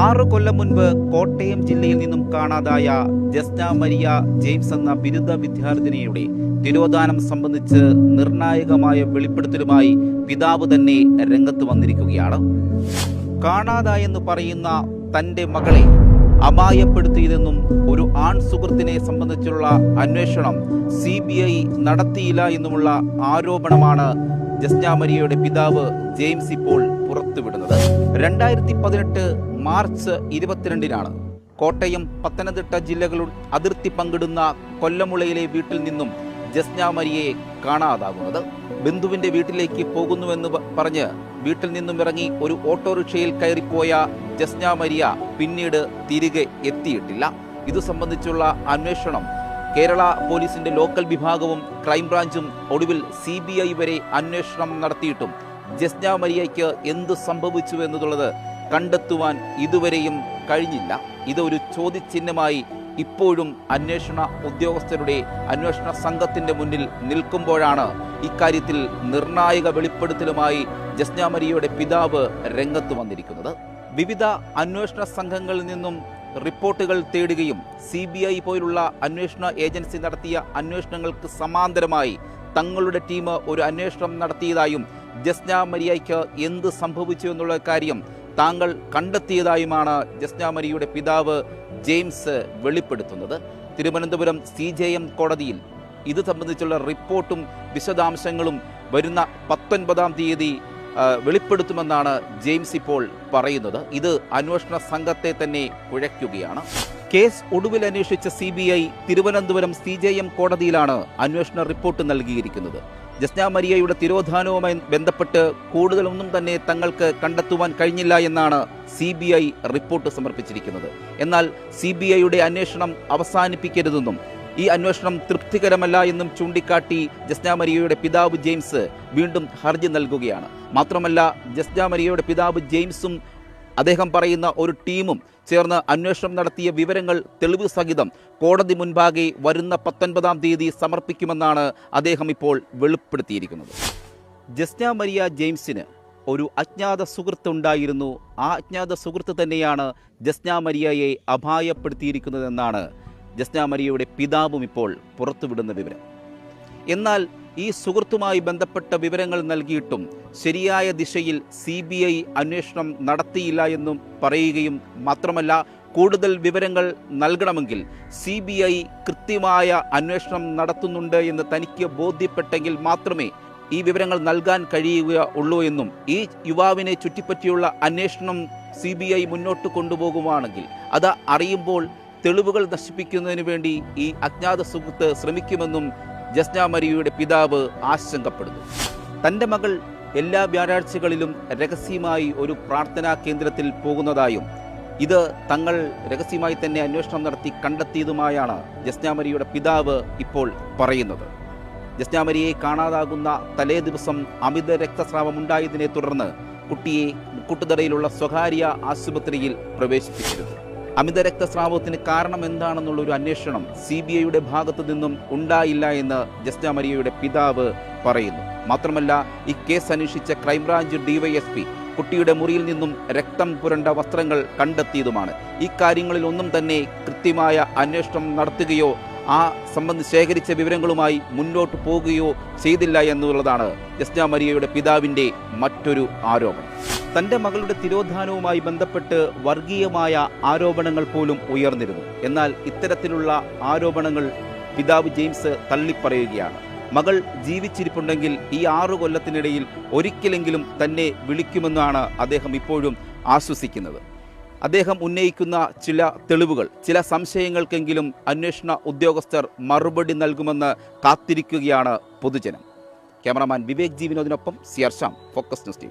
ആറു കൊല്ലം മുൻപ് കോട്ടയം ജില്ലയിൽ നിന്നും കാണാതായ ജസ്ന മരിയ ജെയിംസ് എന്ന ബിരുദ വിദ്യാർത്ഥിനിയുടെ തിരോധാനം സംബന്ധിച്ച് നിർണായകമായ വെളിപ്പെടുത്തലുമായി പിതാവ് തന്നെ രംഗത്ത് വന്നിരിക്കുകയാണ്. കാണാതായെന്ന് പറയുന്ന തന്റെ മകളെ അപായപ്പെടുത്തിയതെന്നും ഒരു ആൺ സുഹൃത്തിനെ സംബന്ധിച്ചുള്ള അന്വേഷണം സി ബി ഐ നടത്തിയില്ല എന്നുമുള്ള ആരോപണമാണ് ജസ്ന മരിയയുടെ പിതാവ് ജെയിംസ് ഇപ്പോൾ പുറത്തുവിടുന്നത്. രണ്ടായിരത്തി പതിനെട്ട് മാർച്ച് ഇരുപത്തിരണ്ടിനാണ് കോട്ടയം പത്തനംതിട്ട ജില്ലകളുടെ അതിർത്തി പങ്കിടുന്ന കൊല്ലമുളയിലെ വീട്ടിൽ നിന്നും ജസ്ന മരിയെ കാണാതാകുന്നത്. ബന്ധുവിന്റെ വീട്ടിലേക്ക് പോകുന്നുവെന്ന് പറഞ്ഞ് വീട്ടിൽ നിന്നും ഇറങ്ങി ഒരു ഓട്ടോറിക്ഷയിൽ കയറിപ്പോയ ജസ്ന മരിയ പിന്നീട് തിരികെ എത്തിയിട്ടില്ല. ഇതു സംബന്ധിച്ചുള്ള അന്വേഷണം കേരള പോലീസിന്റെ ലോക്കൽ വിഭാഗവും ക്രൈംബ്രാഞ്ചും ഒടുവിൽ സി ബി ഐ വരെ അന്വേഷണം നടത്തിയിട്ടും ജസ്ന മരിയയ്ക്ക് എന്ത് സംഭവിച്ചു എന്നുള്ളത് കണ്ടെത്തുവാൻ ഇതുവരെയും കഴിഞ്ഞില്ല. ഇതൊരു ചോദ്യചിഹ്നമായി ഇപ്പോഴും അന്വേഷണ ഉദ്യോഗസ്ഥരുടെ അന്വേഷണ സംഘത്തിന്റെ മുന്നിൽ നിൽക്കുമ്പോഴാണ് ഇക്കാര്യത്തിൽ നിർണായക വെളിപ്പെടുത്തലുമായി ജസ്ന മരിയയുടെ പിതാവ് രംഗത്ത് വന്നിരിക്കുന്നത്. വിവിധ അന്വേഷണ സംഘങ്ങളിൽ നിന്നും റിപ്പോർട്ടുകൾ തേടുകയും സി ബി ഐ പോലുള്ള അന്വേഷണ ഏജൻസി നടത്തിയ അന്വേഷണങ്ങൾക്ക് സമാന്തരമായി തങ്ങളുടെ ടീം ഒരു അന്വേഷണം നടത്തിയതായും ജസ്ന മരിയയ്ക്ക് എന്ത് സംഭവിച്ചു എന്നുള്ള കാര്യം താങ്കൾ കണ്ടെത്തിയതായുമാണ് ജസ്നാമരിയുടെ പിതാവ് ജെയിംസ് വെളിപ്പെടുത്തുന്നത്. തിരുവനന്തപുരം സി ജെ എം കോടതിയിൽ ഇത് സംബന്ധിച്ചുള്ള റിപ്പോർട്ടും വിശദാംശങ്ങളും വരുന്ന പത്തൊൻപതാം തീയതി വെളിപ്പെടുത്തുമെന്നാണ് ജെയിംസ് ഇപ്പോൾ പറയുന്നത്. ഇത് അന്വേഷണ സംഘത്തെ തന്നെ കുഴയ്ക്കുകയാണ്. കേസ് ഒടുവിൽ അന്വേഷിച്ച സി തിരുവനന്തപുരം സി കോടതിയിലാണ് അന്വേഷണ റിപ്പോർട്ട് നൽകിയിരിക്കുന്നത്. ജസ്ന മരിയയുടെ തിരോധാനവുമായി ബന്ധപ്പെട്ട് കൂടുതലൊന്നും തന്നെ തങ്ങൾക്ക് കണ്ടെത്തുവാൻ കഴിഞ്ഞില്ല എന്നാണ് സി ബി ഐ റിപ്പോർട്ട് സമർപ്പിച്ചിരിക്കുന്നത്. എന്നാൽ സി ബി ഐയുടെ അന്വേഷണം അവസാനിപ്പിക്കരുതെന്നും ഈ അന്വേഷണം തൃപ്തികരമല്ല എന്നും ചൂണ്ടിക്കാട്ടി ജസ്ന മരിയയുടെ പിതാവ് ജെയിംസ് വീണ്ടും ഹർജി നൽകുകയാണ്. മാത്രമല്ല ജസ്ന മരിയയുടെ പിതാവ് ജെയിംസും അദ്ദേഹം പറയുന്ന ഒരു ടീമും ചേർന്ന് അന്വേഷണം നടത്തിയ വിവരങ്ങൾ തെളിവ് സഹിതം കോടതി മുൻപാകെ വരുന്ന പത്തൊൻപതാം തീയതി സമർപ്പിക്കുമെന്നാണ് അദ്ദേഹം ഇപ്പോൾ വെളിപ്പെടുത്തിയിരിക്കുന്നത്. ജസ്ന മരിയ ജെയിംസിന് ഒരു അജ്ഞാത സുഹൃത്ത് ഉണ്ടായിരുന്നു. ആ അജ്ഞാത സുഹൃത്ത് തന്നെയാണ് ജസ്ന മരിയയെ അപായപ്പെടുത്തിയിരിക്കുന്നതെന്നാണ് ജസ്ന മരിയയുടെ പിതാവും ഇപ്പോൾ പുറത്തുവിടുന്ന വിവരം. എന്നാൽ ഈ സുഹൃത്തുമായി ബന്ധപ്പെട്ട വിവരങ്ങൾ നൽകിയിട്ടും ശരിയായ ദിശയിൽ സി ബി ഐ അന്വേഷണം നടത്തിയില്ല എന്നും പറയുകയും മാത്രമല്ല കൂടുതൽ വിവരങ്ങൾ നൽകണമെങ്കിൽ സി ബി ഐ കൃത്യമായ അന്വേഷണം നടത്തുന്നുണ്ട് എന്ന് തനിക്ക് ബോധ്യപ്പെട്ടെങ്കിൽ മാത്രമേ ഈ വിവരങ്ങൾ നൽകാൻ കഴിയുക ഉള്ളൂ എന്നും ഈ യുവാവിനെ ചുറ്റിപ്പറ്റിയുള്ള അന്വേഷണം സി ബി ഐ മുന്നോട്ട് കൊണ്ടുപോകുവാണെങ്കിൽ അത് അറിയുമ്പോൾ തെളിവുകൾ നശിപ്പിക്കുന്നതിന് വേണ്ടി ഈ അജ്ഞാത സുഹൃത്ത് ശ്രമിക്കുമെന്നും ജസ്ന മരിയയുടെ പിതാവ് ആശങ്കപ്പെടുന്നു. തന്റെ മകൾ എല്ലാ വ്യാഴാഴ്ചകളിലും രഹസ്യമായി ഒരു പ്രാർത്ഥനാ കേന്ദ്രത്തിൽ പോകുന്നതായും ഇത് തങ്ങൾ രഹസ്യമായി തന്നെ അന്വേഷണം നടത്തി കണ്ടെത്തിയതുമായാണ് ജസ്നാമരിയുടെ പിതാവ് ഇപ്പോൾ പറയുന്നത്. ജസ്നാമരിയെ കാണാതാകുന്ന തലേ ദിവസം അമിത രക്തസ്രാവം ഉണ്ടായതിനെ തുടർന്ന് കുട്ടിയെ മുക്കുട്ടുതറയിലുള്ള സ്വകാര്യ ആശുപത്രിയിൽ പ്രവേശിപ്പിച്ചിരുന്നു. അമിത രക്തസ്രാവത്തിന് കാരണം എന്താണെന്നുള്ള ഒരു അന്വേഷണം സി ബി ഐയുടെ ഭാഗത്തു നിന്നും ഉണ്ടായില്ല എന്ന് ജസ്ന മരിയയുടെ പിതാവ് പറയുന്നു. മാത്രമല്ല ഈ കേസ് അന്വേഷിച്ച ക്രൈംബ്രാഞ്ച് ഡിവൈഎസ്പി കുട്ടിയുടെ മുറിയിൽ നിന്നും രക്തം പുരണ്ട വസ്ത്രങ്ങൾ കണ്ടെത്തിയതുമാണ്. ഈ കാര്യങ്ങളിൽ ഒന്നും തന്നെ കൃത്യമായ അന്വേഷണം നടത്തുകയോ ആ സംബന്ധിച്ച് ശേഖരിച്ച വിവരങ്ങളുമായി മുന്നോട്ട് പോകുകയോ ചെയ്തില്ല എന്നുള്ളതാണ് ജസ്ന മരിയയുടെ പിതാവിന്റെ മറ്റൊരു ആരോപണം. തന്റെ മകളുടെ തിരോധാനവുമായി ബന്ധപ്പെട്ട് വർഗീയമായ ആരോപണങ്ങൾ പോലും ഉയർന്നിരുന്നു. എന്നാൽ ഇത്തരത്തിലുള്ള ആരോപണങ്ങൾ പിതാവ് ജെയിംസ് തള്ളിപ്പറയുകയാണ്. മകൾ ജീവിച്ചിരിപ്പുണ്ടെങ്കിൽ ഈ ആറു കൊല്ലത്തിനിടയിൽ ഒരിക്കലെങ്കിലും തന്നെ വിളിക്കുമെന്നാണ് അദ്ദേഹം ഇപ്പോഴും ആശ്വസിക്കുന്നത്. അദ്ദേഹം ഉന്നയിക്കുന്ന ചില തെളിവുകൾ ചില സംശയങ്ങൾക്കെങ്കിലും അന്വേഷണ ഉദ്യോഗസ്ഥർ മറുപടി നൽകുമെന്ന് കാത്തിരിക്കുകയാണ് പൊതുജനം. ക്യാമറമാൻ വിവേക് ജീവിനോദിനൊപ്പം സിയർഷാം ഫോക്കസ് ന്യൂസ് ടി